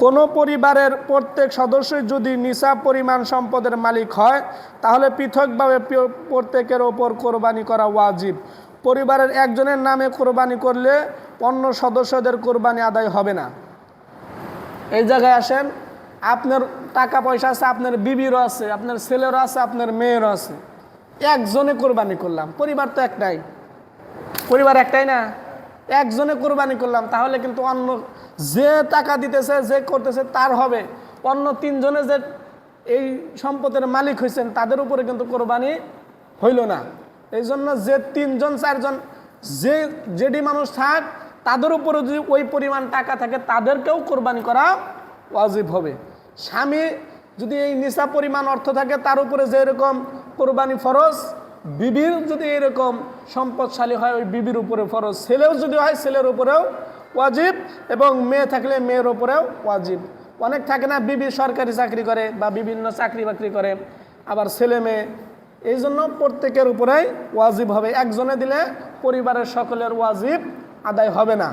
কোনো পরিবারের প্রত্যেক সদস্যই যদি নিসাব পরিমাণ সম্পদের মালিক হয়, তাহলে পৃথকভাবে প্রত্যেকের ওপর কোরবানি করা ওয়াজিব। পরিবারের একজনের নামে কোরবানি করলে অন্য সদস্যদের কোরবানি আদায় হবে না। এই জায়গায় আসেন, আপনার টাকা পয়সা আছে, আপনার বিবিরও আছে, আপনার ছেলেরও আছে, আপনার মেয়েরও আছে। একজনে কোরবানি করলাম, পরিবার তো একটাই। পরিবার একটাই না? একজনে কোরবানি করলাম, তাহলে কিন্তু অন্য যে টাকা দিতেছে, যে করতেছে, তার হবে। অন্য তিনজনে যে এই সম্পদের মালিক হয়েছেন, তাদের উপরে কিন্তু কোরবানি হইল না। এই জন্য যে তিনজন, চারজন, যে যেটি মানুষ থাক, তাদের উপরে যদি ওই পরিমাণ টাকা থাকে, তাদেরকেও কোরবানি করা ওয়াজিব হবে। স্বামী যদি এই নিশা পরিমাণ অর্থ থাকে, তার উপরে যেরকম কোরবানি ফরজ বিবির যদি এরকম সম্পদশালী হয়, ওই বিবির উপরে ফরজ। ছেলেও যদি হয়, ছেলের উপরেও ওয়াজিব এবং মেয়ে থাকলে মেয়ের উপরেও ওয়াজিব। অনেক থাকে না, বিবি সরকারি চাকরি করে বা বিভিন্ন চাকরি বাকরি করে, আবার ছেলে মেয়ে। এই জন্য প্রত্যেকের উপরেই ওয়াজিব হবে। একজনে দিলে পরিবারের সকলের ওয়াজিব আদায় হবে না।